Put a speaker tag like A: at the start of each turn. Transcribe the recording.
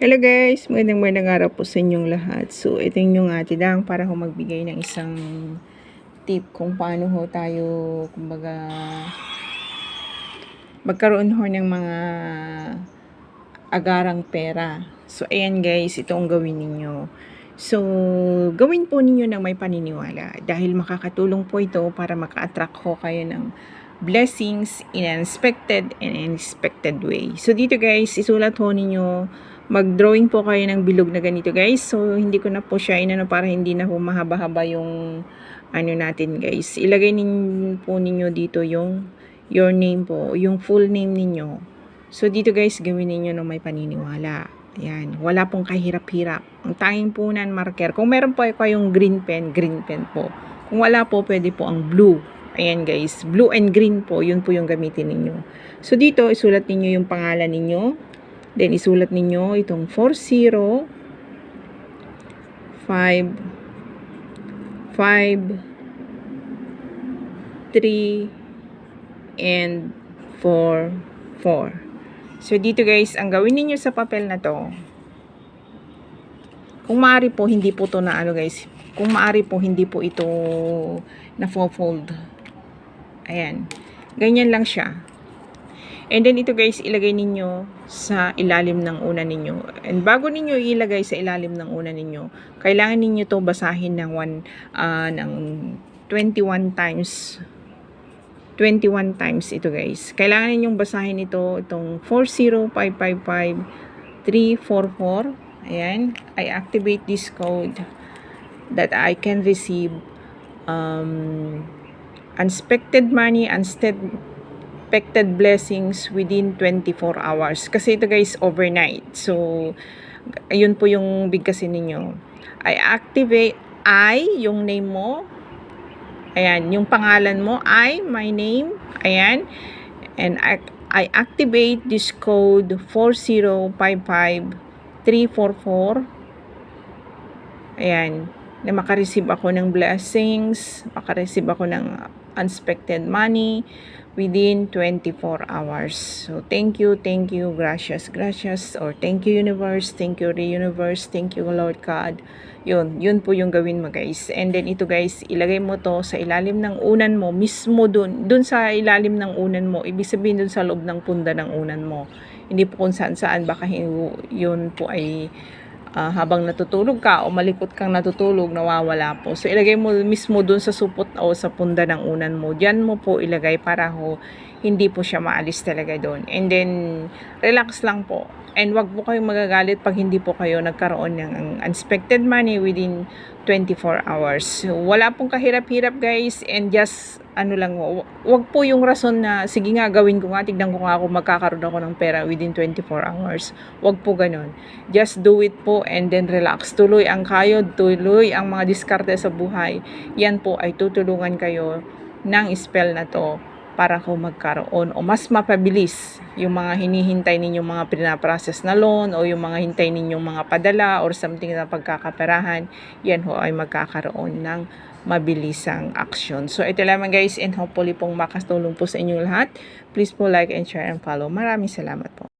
A: Hello guys, magandang magandang araw po sa inyong lahat. So, ito yung ate dang para ho magbigay ng isang tip kung paano ho tayo, kumbaga, magkaroon ho ng mga agarang pera. So, ayan guys, ito ang gawin ninyo. So, gawin po ninyo ng may paniniwala dahil makakatulong po ito para maka-attract ho kayo ng blessings in unexpected and unexpected way. So, dito guys, isulat ho ninyo mag-drawing po kayo ng bilog na ganito guys. So, hindi ko na po siya inano para hindi na po mahaba-haba yung ano natin guys. Ilagay nin po ninyo dito yung your name po, yung full name ninyo. So, dito guys, gawin ninyo ng may paniniwala. Ayan, wala pong kahirap-hirap. Ang tanging po nan marker. Kung meron po kayong green pen, green pen po. Kung wala po, pwede po ang blue. Ayan guys, blue and green po, yun po yung gamitin ninyo. So, dito, isulat ninyo yung pangalan ninyo. Then, isulat ninyo itong 40, 5, 5, 3, and 4, 4. So, dito guys, ang gawin ninyo sa papel na to, kung maaari po, hindi po to na ano guys, kung maaari po, hindi po ito na fold. Ayan. Ganyan lang siya. And then ito guys, ilagay ninyo sa ilalim ng una ninyo. And bago ninyo ilagay sa ilalim ng una ninyo, kailangan ninyo to basahin ng one uh, ng 21 times 21 times ito guys. Kailangan ninyong basahin ito itong 40555 344. Ayan, I activate this code that I can receive um, unexpected money, unexpected expected blessings within 24 hours. Kasi ito guys, overnight. So, ayun po yung bigkasin ninyo. I activate I, yung name mo. Ayan, yung pangalan mo. I, my name. Ayan. And I, I activate this code 4055344. Ayan. Na makareceive ako ng blessings. Makareceive ako ng unexpected money within 24 hours. So, thank you, thank you, gracias, gracias, or thank you, universe, thank you, the universe, thank you, Lord God. Yun, yun po yung gawin mo, guys. And then, ito, guys, ilagay mo to sa ilalim ng unan mo, mismo dun, dun sa ilalim ng unan mo, ibig sabihin dun sa loob ng punda ng unan mo. Hindi po kung saan saan, baka yun po ay uh, habang natutulog ka o malikot kang natutulog, nawawala po. So, ilagay mo mismo dun sa supot o sa punda ng unan mo. Diyan mo po ilagay para ho hindi po siya maalis talaga doon. And then, relax lang po. And wag po kayong magagalit pag hindi po kayo nagkaroon ng unexpected money within 24 hours. Wala pong kahirap-hirap guys and just ano lang, wag po yung rason na sige nga gawin ko nga, tignan ko nga ako magkakaroon ako ng pera within 24 hours. Wag po ganun. Just do it po and then relax. Tuloy ang kayod, tuloy ang mga diskarte sa buhay. Yan po ay tutulungan kayo ng spell na to para ko magkaroon o mas mapabilis yung mga hinihintay ninyong mga pinaprocess na loan o yung mga hintay ninyong mga padala or something na pagkakaperahan, yan ho ay magkakaroon ng mabilisang action. So, ito lamang guys and hopefully pong makatulong po sa inyong lahat. Please po like and share and follow. Maraming salamat po.